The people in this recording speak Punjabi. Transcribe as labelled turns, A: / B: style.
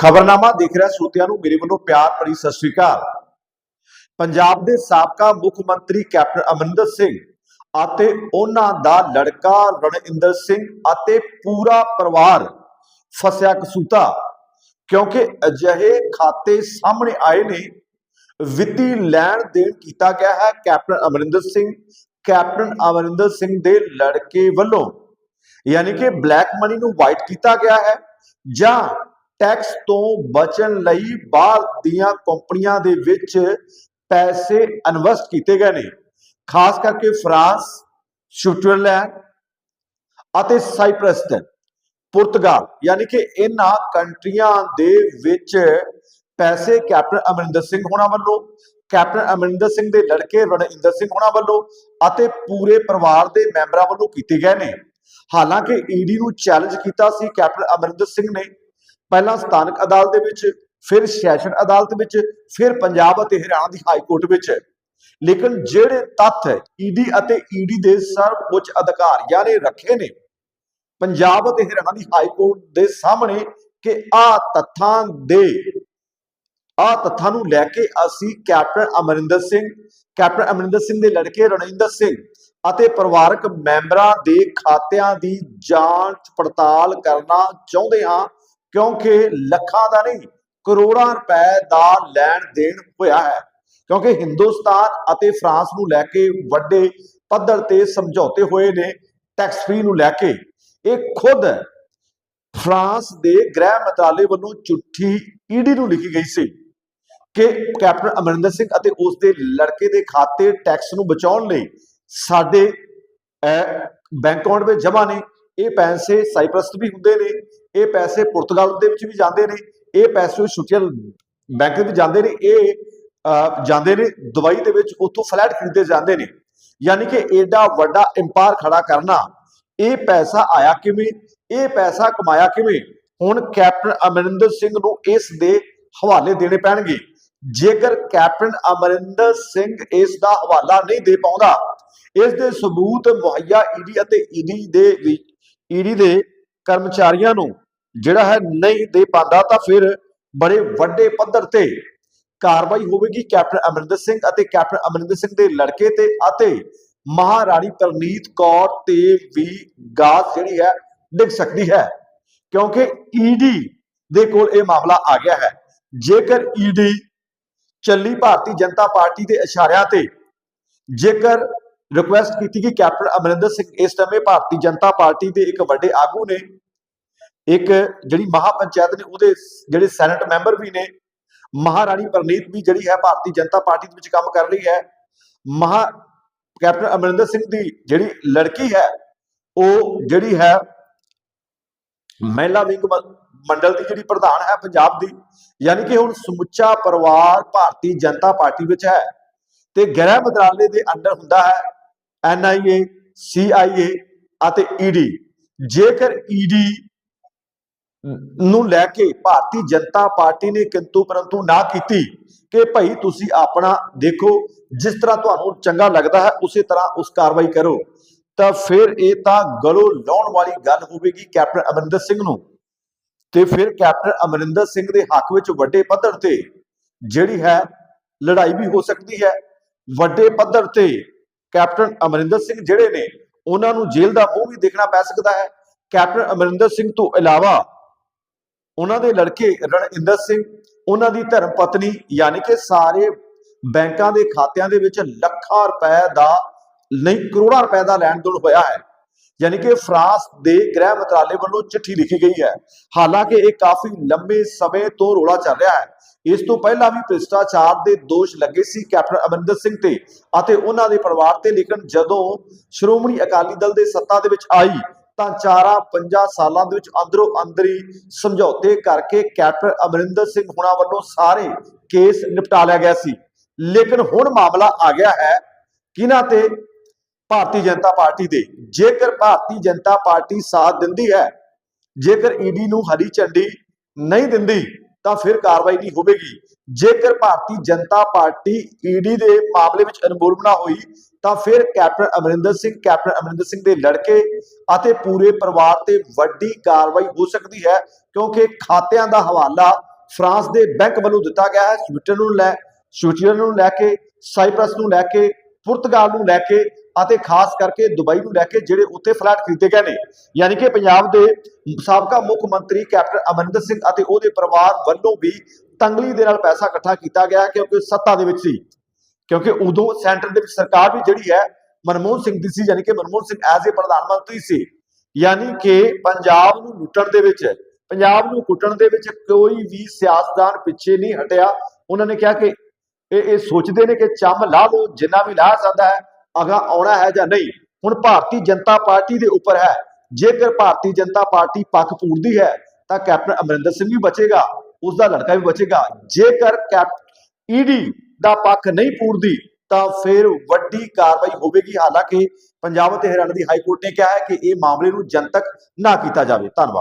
A: ਖਬਰਨਾਮਾ ਦੇਖ ਰਿਹਾ ਸਰੋਤਿਆਂ ਨੂੰ, ਮੇਰੇ ਵੱਲੋਂ ਪਿਆਰ ਭਰੀ ਸਤਿ ਸ੍ਰੀ ਅਕਾਲ। ਪੰਜਾਬ ਦੇ ਸਾਬਕਾ ਮੁੱਖ ਮੰਤਰੀ ਕੈਪਟਨ ਅਮਰਿੰਦਰ ਸਿੰਘ ਅਤੇ ਉਹਨਾਂ ਦਾ ਲੜਕਾ ਰਣਇੰਦਰ ਸਿੰਘ ਅਤੇ ਪੂਰਾ ਪਰਿਵਾਰ ਫਸਿਆ ਕਸੂਤਾ, ਕਿਉਂਕਿ ਅਜਿਹੇ ਖਾਤੇ ਸਾਹਮਣੇ ਆਏ ਨੇ। ਵਿੱਤੀ ਲੈਣ ਦੇਣ ਕੀਤਾ ਗਿਆ ਹੈ ਕੈਪਟਨ ਅਮਰਿੰਦਰ ਸਿੰਘ। ਕੈਪਟਨ ਅਮਰਿੰਦਰ ਸਿੰਘ ਦੇ ਲੜਕੇ ਵੱਲੋਂ, ਯਾਨੀ ਕਿ ਬਲੈਕ ਮਨੀ ਨੂੰ ਵਾਈਟ ਕੀਤਾ ਗਿਆ ਹੈ ਜਾਂ ਟੈਕਸ ਤੋਂ ਬਚਣ ਲਈ ਬਾਹਰ ਦੀਆਂ ਕੰਪਨੀਆਂ ਦੇ ਵਿੱਚ ਪੈਸੇ ਇਨਵੈਸਟ ਕੀਤੇ ਗਏ ਨੇ। ਖਾਸ ਕਰਕੇ ਫਰਾਂਸ, ਸਵਿਟਜ਼ਰਲੈਂਡ ਅਤੇ ਸਾਈਪ੍ਰਸ ਤੇ। ਪੁਰਤਗਾਲ, ਯਾਨੀ ਕਿ ਇਹਨਾਂ ਕੰਟਰੀਆਂ ਦੇ ਵਿੱਚ ਪੈਸੇ ਕੈਪਟਨ ਅਮਰਿੰਦਰ ਸਿੰਘ ਹੋਣਾ ਵੱਲੋਂ, ਕੈਪਟਨ ਅਮਰਿੰਦਰ ਸਿੰਘ ਦੇ ਲੜਕੇ ਰਣਇੰਦਰ ਸਿੰਘ ਹੋਣਾ ਵੱਲੋਂ ਅਤੇ ਪੂਰੇ ਪਰਿਵਾਰ ਦੇ ਮੈਂਬਰਾਂ ਵੱਲੋਂ ਕੀਤੇ ਗਏ ਨੇ। ਹਾਲਾਂਕਿ ਈਡੀ ਨੂੰ ਚੈਲੰਜ ਕੀਤਾ ਸੀ ਕੈਪਟਨ ਅਮਰਿੰਦਰ ਸਿੰਘ ਨੇ ਪਹਿਲਾਂ ਸਥਾਨਕ ਅਦਾਲਤ ਦੇ ਵਿੱਚ, ਫਿਰ ਸੈਸ਼ਨ ਅਦਾਲਤ ਵਿੱਚ, ਫਿਰ ਪੰਜਾਬ ਅਤੇ ਹਰਿਆਣਾ ਦੀ ਹਾਈ ਕੋਰਟ ਵਿੱਚ। ਲੇਕਿਨ ਜਿਹੜੇ ਤੱਥ ਈਡੀ ਅਤੇ ਈਡੀ ਦੇ ਸਰਵਉੱਚ ਅਧਿਕਾਰੀਆਂ ਨੇ ਰੱਖੇ ਨੇ, ਪੰਜਾਬ ਅਤੇ ਹਰਿਆਣਾ ਦੀ ਹਾਈ ਕੋਰਟ ਦੇ ਸਾਹਮਣੇ ਕਿ ਆ ਤੱਥਾਂ ਦੇ, ਆ ਤੱਥਾਂ ਨੂੰ ਲੈ ਕੇ ਅਸੀਂ ਕੈਪਟਨ ਅਮਰਿੰਦਰ ਸਿੰਘ, ਕੈਪਟਨ ਅਮਰਿੰਦਰ ਸਿੰਘ ਦੇ ਲੜਕੇ ਰਣਿੰਦਰ ਸਿੰਘ ਅਤੇ ਪਰਿਵਾਰਕ ਮੈਂਬਰਾਂ ਦੇ ਖਾਤਿਆਂ ਦੀ ਜਾਂਚ ਪੜਤਾਲ ਕਰਨਾ ਚਾਹੁੰਦੇ ਹਾਂ। ਕਿਉਂਕਿ ਲੱਖਾਂ ਦਾ ਨਹੀਂ, ਕਰੋੜਾਂ ਰੁਪਏ ਦਾ ਲੈਣ ਦੇਣ ਹੋਇਆ ਹੈ। ਕਿਉਂਕਿ ਹਿੰਦੁਸਤਾਨ ਅਤੇ ਫਰਾਂਸ ਨੂੰ ਲੈ ਕੇ ਵੱਡੇ ਪੱਧਰ ਤੇ ਸਮਝੌਤੇ ਹੋਏ ਨੇ ਟੈਕਸ ਫ੍ਰੀ ਨੂੰ ਲੈ ਕੇ। ਇਹ ਖੁਦ ਫਰਾਂਸ ਦੇ ਗ੍ਰਹਿ ਮੰਤਰਾਲੇ ਵੱਲੋਂ ਚਿੱਠੀ ਈਡੀ ਨੂੰ ਲਿਖੀ ਗਈ ਸੀ ਕਿ ਕੈਪਟਨ ਅਮਰਿੰਦਰ ਸਿੰਘ ਅਤੇ ਉਸ ਦੇ ਲੜਕੇ ਦੇ ਖਾਤੇ ਟੈਕਸ ਨੂੰ ਬਚਾਉਣ ਲਈ ਸਾਡੇ ਬੈਂਕ ਅਕਾਊਂਟ ਵਿੱਚ ਜਮ੍ਹਾਂ ਨੇ। ਇਹ ਪੈਸੇ ਸਾਈਪ੍ਰਸ ਵੀ ਹੁੰਦੇ ਨੇ, ਇਹ ਪੈਸੇ ਪੁਰਤਗਾਲ ਦੇ ਵਿੱਚ ਵੀ ਜਾਂਦੇ ਨੇ, ਇਹ ਪੈਸੇ ਸੋਸ਼ਲ ਬੈਂਕ ਦੇ ਵਿੱਚ ਜਾਂਦੇ ਨੇ, ਇਹ ਜਾਂਦੇ ਨੇ, ਦੁਬਈ ਦੇ ਵਿੱਚ ਉੱਥੋਂ ਫਲੈਟ ਖਰੀਦੇ ਜਾਂਦੇ ਨੇ। ਯਾਨੀ ਕਿ ਏਡਾ ਵੱਡਾ ਇੰਪਾਇਰ ਖੜਾ ਕਰਨਾ, ਇਹ ਪੈਸਾ ਆਇਆ ਕਿਵੇਂ, ਇਹ ਪੈਸਾ ਕਮਾਇਆ ਕਿਵੇਂ, ਹੁਣ ਕੈਪਟਨ ਅਮਰਿੰਦਰ ਸਿੰਘ ਨੂੰ ਇਸ ਦੇ ਹਵਾਲੇ ਦੇਣੇ ਪੈਣਗੇ। ਜੇਕਰ ਕੈਪਟਨ ਅਮਰਿੰਦਰ ਸਿੰਘ ਇਸ ਦਾ ਹਵਾਲਾ ਨਹੀਂ ਦੇ ਪਾਉਂਦਾ, ਇਸ ਦੇ ਸਬੂਤ ਮੁਹੱਈਆ ਈਡੀ ਅਤੇ ਈਡੀ ਦੇ ਈਡੀ ਦੇ ਕਰਮਚਾਰੀਆਂ ਨੂੰ ਜਿਹੜਾ ਹੈ ਨਹੀਂ ਦੇ ਪਾਉਂਦਾ ਤਾਂ ਫਿਰ ਬੜੇ ਵੱਡੇ ਪੱਧਰ ਤੇ ਕਾਰਵਾਈ ਹੋਵੇਗੀ ਕੈਪਟਨ ਅਮਰਿੰਦਰ ਸਿੰਘ ਅਤੇ ਕੈਪਟਨ ਅਮਰਿੰਦਰ ਸਿੰਘ ਦੇ ਲੜਕੇ ਤੇ ਅਤੇ ਮਹਾਰਾਣੀ ਪ੍ਰਨੀਤ ਕੌਰ ਤੇ ਵੀ ਗਾਸ ਜਿਹੜੀ ਹੈ ਡਿੱਗ ਸਕਦੀ ਹੈ। ਕਿਉਂਕਿ ਈਡੀ ਦੇ ਕੋਲ ਇਹ ਮਾਮਲਾ ਆ ਗਿਆ ਹੈ। ਜੇਕਰ ਈਡੀ ਚੱਲੀ ਭਾਰਤੀ ਜਨਤਾ ਪਾਰਟੀ ਦੇ ਇਸ਼ਾਰਿਆਂ ਤੇ, ਜੇਕਰ ਰਿਕੁਐਸਟ ਕੀਤੀ ਕਿ ਕੈਪਟਨ ਅਮਰਿੰਦਰ ਸਿੰਘ ਇਸ ਸਮੇਂ ਭਾਰਤੀ ਜਨਤਾ ਪਾਰਟੀ ਦੇ ਇੱਕ ਵੱਡੇ ਆਗੂ ਨੇ, ਇੱਕ ਜਿਹੜੀ ਮਹਾਪੰਚਾਇਤ ਨੇ ਉਹਦੇ ਜਿਹੜੇ ਸੈਨੇਟ ਮੈਂਬਰ ਵੀ ਨੇ, ਮਹਾਰਾਣੀ ਪ੍ਰਨੀਤ ਵੀ ਜਿਹੜੀ ਹੈ ਭਾਰਤੀ ਜਨਤਾ ਪਾਰਟੀ ਦੇ ਵਿੱਚ ਕੰਮ ਕਰ ਰਹੀ ਹੈ, ਮਹਾ ਕੈਪਟਨ ਅਮਰਿੰਦਰ ਸਿੰਘ ਦੀ ਜਿਹੜੀ ਲੜਕੀ ਹੈ, ਉਹ ਜਿਹੜੀ ਹੈ ਮਹਿਲਾ ਵਿੰਗ ਮੰਡਲ ਦੀ ਜਿਹੜੀ ਪ੍ਰਧਾਨ ਹੈ ਪੰਜਾਬ ਦੀ, ਯਾਨੀ ਕਿ ਹੁਣ ਸਮੁੱਚਾ ਪਰਿਵਾਰ ਭਾਰਤੀ ਜਨਤਾ ਪਾਰਟੀ ਵਿੱਚ ਹੈ ਤੇ ਗ੍ਰਹਿ ਮੰਤਰਾਲੇ ਦੇ ਅੰਡਰ ਹੁੰਦਾ ਹੈ। ਐਨਆਈਏ, ਸੀਆਈਏ ਅਤੇ ਈਡੀ। ਜੇਕਰ ਈਡੀ ਨੂੰ ਲੈ ਕੇ ਭਾਰਤੀ ਜਨਤਾ ਪਾਰਟੀ ਨੇ ਕਿੰਤੂ ਪਰੰਤੂ ਨਾ ਕੀਤੀ ਕਿ ਭਾਈ ਤੁਸੀਂ ਆਪਣਾ ਦੇਖੋ, ਜਿਸ ਤਰ੍ਹਾਂ ਤੁਹਾਨੂੰ ਚੰਗਾ ਲੱਗਦਾ ਹੈ, ਉਸੇ ਤਰ੍ਹਾਂ ਉਸ ਕਾਰਵਾਈ ਕਰੋ, ਤਾਂ ਫਿਰ ਇਹ ਤਾਂ ਗਲੋ ਲਾਉਣ ਵਾਲੀ ਗੱਲ ਹੋਵੇਗੀ ਕੈਪਟਨ ਅਮਰਿੰਦਰ ਸਿੰਘ ਨੂੰ। ਤੇ ਫਿਰ ਕੈਪਟਨ ਅਮਰਿੰਦਰ ਸਿੰਘ ਦੇ ਹੱਕ ਵਿੱਚ ਵੱਡੇ ਪੱਧਰ ਤੇ ਜਿਹੜੀ ਹੈ ਲੜਾਈ ਵੀ ਹੋ ਸਕਦੀ ਹੈ, ਵੱਡੇ ਪੱਧਰ ਤੇ ਕੈਪਟਨ ਅਮਰਿੰਦਰ ਸਿੰਘ ਜਿਹੜੇ ਨੇ, ਉਹਨਾਂ ਨੂੰ ਜੇਲ੍ਹ ਦਾ ਮੂੰਹ ਵੀ ਦੇਖਣਾ ਪੈ ਸਕਦਾ ਹੈ। ਕੈਪਟਨ ਅਮਰਿੰਦਰ ਸਿੰਘ ਤੋਂ ਇਲਾਵਾ ਉਹਨਾਂ ਦੇ ਲੜਕੇ ਰਣਇੰਦਰ ਸਿੰਘ, ਉਹਨਾਂ ਦੀ ਧਰਮ ਪਤਨੀ ਯਾਨੀ ਕਿ ਸਾਰੇ ਬੈਂਕਾਂ ਦੇ ਖਾਤਿਆਂ ਦੇ ਵਿੱਚ ਲੱਖਾਂ ਰੁਪਏ ਦਾ ਨਹੀਂ, ਕਰੋੜਾਂ ਰੁਪਏ ਦਾ ਲੈਣ ਦੇਣ ਹੋਇਆ ਹੈ। ਯਾਨੀ ਕਿ ਫਰਾਂਸ ਦੇ ਗ੍ਰਹਿ ਮੰਤਰਾਲੇ ਵੱਲੋਂ ਚਿੱਠੀ ਲਿਖੀ ਗਈ ਹੈ। ਹਾਲਾਂਕਿ ਇਹ ਕਾਫੀ ਲੰਬੇ ਸਮੇਂ ਤੋਂ ਰੋਲਾ ਚੱਲ ਰਿਹਾ ਹੈ। ਇਸ ਤੋਂ ਪਹਿਲਾਂ ਵੀ ਭ੍ਰਿਸ਼ਟਾਚਾਰ ਦੇ ਦੋਸ਼ ਲੱਗੇ ਸੀ ਕੈਪਟਨ ਅਮਰਿੰਦਰ ਸਿੰਘ ਤੇ, ਅਤੇ ਉਹਨਾਂ ਦੇ ਪਰਿਵਾਰ ਤੇ ਲੇਕਿਨ ਜਦੋਂ ਸ਼੍ਰੋਮਣੀ ਅਕਾਲੀ ਦਲ ਦੇ ਸੱਤਾ ਦੇ ਵਿੱਚ ਆਈ, ਤਾਂ ਚਾਰਾਂ ਪੰਜਾਂ ਸਾਲਾਂ ਦੇ ਵਿੱਚ ਅੰਦਰੋਂ ਅੰਦਰੀ ਸਮਝੌਤੇ ਕਰਕੇ ਕੈਪਟਨ ਅਮਰਿੰਦਰ ਸਿੰਘ ਹੁਣਾਂ ਵੱਲੋਂ ਸਾਰੇ ਕੇਸ ਨਿਪਟਾ ਲਿਆ ਗਿਆ ਸੀ। ਲੇਕਿਨ ਹੁਣ ਮਾਮਲਾ ਆ ਗਿਆ ਹੈ ਕਿਹਨਾਂ ਤੇ? ਭਾਰਤੀ ਜਨਤਾ ਪਾਰਟੀ ਦੇ। ਜੇਕਰ ਭਾਰਤੀ ਜਨਤਾ ਪਾਰਟੀ ਸਾਥ ਦਿੰਦੀ ਹੈ, ਜੇਕਰ ਈਡੀ ਨੂੰ ਹਰੀ ਝੰਡੀ ਨਹੀਂ ਦਿੰਦੀ ਤਾਂ ਫਿਰ ਕਾਰਵਾਈ ਨਹੀਂ ਹੋਵੇਗੀ। ਜੇਕਰ ਭਾਰਤੀ ਜਨਤਾ ਪਾਰਟੀ ਈਡੀ ਦੇ ਮਾਮਲੇ ਵਿੱਚ ਅਨਮੋਲ ਨਾ ਹੋਈ, ਤਾਂ ਫਿਰ ਕੈਪਟਨ ਅਮਰਿੰਦਰ ਸਿੰਘ, ਕੈਪਟਨ ਅਮਰਿੰਦਰ ਸਿੰਘ ਦੇ ਲੜਕੇ ਅਤੇ ਪੂਰੇ ਪਰਿਵਾਰ ਤੇ ਵੱਡੀ ਕਾਰਵਾਈ ਹੋ ਸਕਦੀ ਹੈ, ਕਿਉਂਕਿ ਖਾਤਿਆਂ ਦਾ ਹਵਾਲਾ ਫਰਾਂਸ ਦੇ ਬੈਂਕ ਵੱਲੋਂ ਦਿੱਤਾ ਗਿਆ ਹੈ। ਸਵਿਟਜ਼ਰਲੈਂਡ ਨੂੰ ਲੈ, ਸਵਿਟਜ਼ਰਲੈਂਡ ਨੂੰ ਲੈ ਕੇ, ਸਾਈਪ੍ਰਸ ਨੂੰ ਲੈ ਕੇ, ਪੁਰਤਗਾਲ ਨੂੰ ਲੈ ਕੇ ਅਤੇ ਖਾਸ ਕਰਕੇ ਦੁਬਈ ਨੂੰ ਲੈ ਕੇ ਜਿਹੜੇ ਉੱਥੇ ਫਲੈਟ ਖਰੀਦੇ ਗਏ ਨੇ, ਯਾਨੀ ਕਿ ਪੰਜਾਬ ਦੇ ਸਾਬਕਾ ਮੁੱਖ ਮੰਤਰੀ ਕੈਪਟਨ ਅਮਰਿੰਦਰ ਸਿੰਘ ਅਤੇ ਉਹਦੇ ਪਰਿਵਾਰ ਵੱਲੋਂ ਵੀ ਤੰਗਲੀ ਦੇ ਨਾਲ ਪੈਸਾ ਇਕੱਠਾ ਕੀਤਾ ਗਿਆ ਕਿਉਂਕਿ ਸੱਤਾ ਦੇ ਵਿੱਚ ਸੀ। ਕਿਉਂਕਿ ਉਦੋਂ ਸੈਂਟਰ ਦੇ ਵਿੱਚ ਸਰਕਾਰ ਵੀ ਜਿਹੜੀ ਹੈ, ਮਨਮੋਹਨ ਸਿੰਘ ਦੀ ਸੀ, ਯਾਨੀ ਕਿ ਮਨਮੋਹਨ ਸਿੰਘ ਐਜ਼ ਏ ਪ੍ਰਧਾਨ ਮੰਤਰੀ ਸੀ। ਯਾਨੀ ਕਿ ਪੰਜਾਬ ਨੂੰ ਲੁੱਟਣ ਦੇ ਵਿੱਚ, ਪੰਜਾਬ ਨੂੰ ਕੁੱਟਣ ਦੇ ਵਿੱਚ ਕੋਈ ਵੀ ਸਿਆਸਤਦਾਨ ਪਿੱਛੇ ਨਹੀਂ ਹਟਿਆ। ਉਹਨਾਂ ਨੇ ਕਿਹਾ ਕਿ ਇਹ ਇਹ ਸੋਚਦੇ ਨੇ ਕਿ ਚੰਮ ਲਾ ਲਓ, ਜਿੰਨਾ ਵੀ ਲਾ ਸਕਦਾ ਹੈ ਅਗਾ ਆਉਣਾ ਹੈ ਜਾਂ ਨਹੀਂ? ਹੁਣ ਭਾਰਤੀ ਜਨਤਾ ਪਾਰਟੀ ਦੇ ਉੱਪਰ ਹੈ। ਜੇਕਰ ਭਾਰਤੀ ਜਨਤਾ ਪਾਰਟੀ ਪੱਖ ਪੂਰਦੀ ਹੈ, ਤਾਂ ਕੈਪਟਨ ਅਮਰਿੰਦਰ ਸਿੰਘ ਵੀ ਬਚੇਗਾ ਉਸ ਦਾ ਲੜਕਾ ਵੀ ਬਚੇਗਾ। ਜੇਕਰ ਕੈਪ ਈਡੀ ਦਾ ਪੱਖ ਨਹੀਂ ਪੂਰਦੀ, ਤਾਂ ਫਿਰ ਵੱਡੀ ਕਾਰਵਾਈ ਹੋਵੇਗੀ। ਹਾਲਾਂਕਿ ਪੰਜਾਬ ਅਤੇ ਹਰਿਆਣਾ ਦੀ ਹਾਈ ਕੋਰਟ ਨੇ ਕਿਹਾ ਹੈ ਕਿ ਇਹ ਮਾਮਲੇ ਨੂੰ ਜਨਤਕ ਨਾ ਕੀਤਾ ਜਾਵੇ। ਧੰਨਵਾਦ।